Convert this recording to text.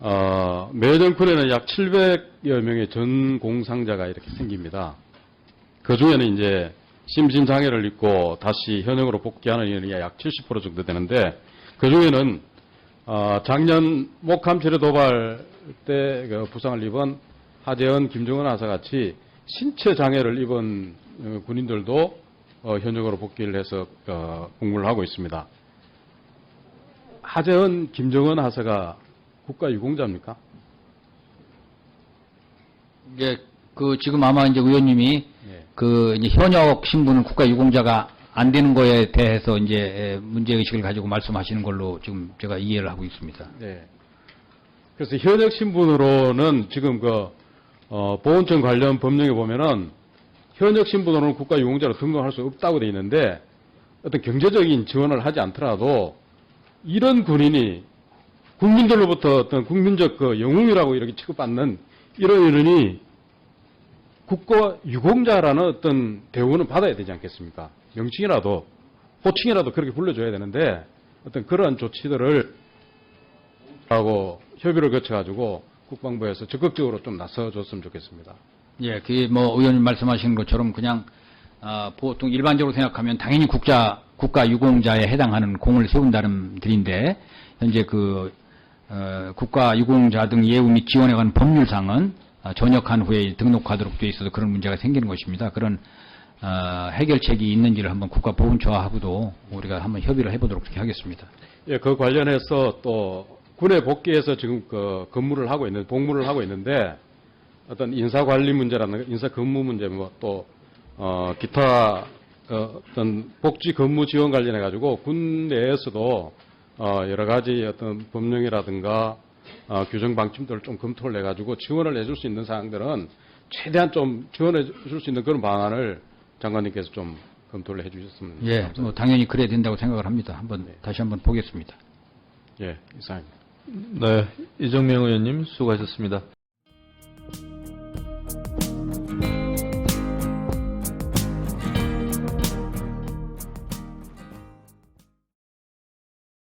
어, 매정군에는 약 700여 명의 전 공상자가 이렇게 생깁니다. 그 중에는 이제 심신장애를 입고 다시 현역으로 복귀하는 인원이 약 70% 정도 되는데 그 중에는 어, 작년 목함 치료 도발 때 그 부상을 입은 하재헌, 김정은 하사 같이 신체 장애를 입은 어, 군인들도 어, 현역으로 복귀를 해서 어, 복무를 하고 있습니다. 하재헌, 김정은 하사가 국가 유공자입니까? 이제 그 지금 아마 이제 의원님이 예. 그 이제 현역 신분은 국가 유공자가 안 되는 거에 대해서 이제 문제 의식을 가지고 말씀하시는 걸로 지금 제가 이해를 하고 있습니다. 네. 그래서 현역 신분으로는 지금 그 어, 보훈청 관련 법령에 보면은 현역 신분으로는 국가 유공자로 등록할 수 없다고 돼 있는데 어떤 경제적인 지원을 하지 않더라도 이런 군인이 국민들로부터 어떤 국민적 그 영웅이라고 이렇게 취급받는 이런 인원이 국가 유공자라는 어떤 대우는 받아야 되지 않겠습니까? 명칭이라도 호칭이라도 그렇게 불러줘야 되는데 어떤 그러한 조치들을 하고 협의를 거쳐가지고 국방부에서 적극적으로 좀 나서줬으면 좋겠습니다. 예, 그게 뭐 의원님 말씀하시는 것처럼 그냥 아, 보통 일반적으로 생각하면 당연히 국자 국가 유공자에 해당하는 공을 세운다는 들인데 현재 그 어, 국가 유공자 등 예우 및 지원에 관한 법률상은 아, 전역한 후에 등록하도록 되어 있어서 그런 문제가 생기는 것입니다. 그런 어, 해결책이 있는지를 한번 국가보훈처하고도 우리가 한번 협의를 해보도록 그렇게 하겠습니다. 예, 그 관련해서 또 군에 복귀해서 지금 그 근무를 하고 있는 복무를 하고 있는데 어떤 인사 관리 문제라는 인사 근무 문제 뭐또 어, 기타 어, 어떤 복지 근무 지원 관련해 가지고 군 내에서도 어, 여러 가지 어떤 법령이라든가 어, 규정 방침들을 좀 검토를 해 가지고 지원을 해줄 수 있는 사항들은 최대한 좀 지원해 줄 수 있는 그런 방안을 장관님께서 좀 검토를 해 주셨으면 예, 감사하겠습니다. 뭐 당연히 그래야 된다고 생각을 합니다. 한번 다시 한번 보겠습니다. 예, 이상입니다. 네, 이정명 의원님 수고하셨습니다.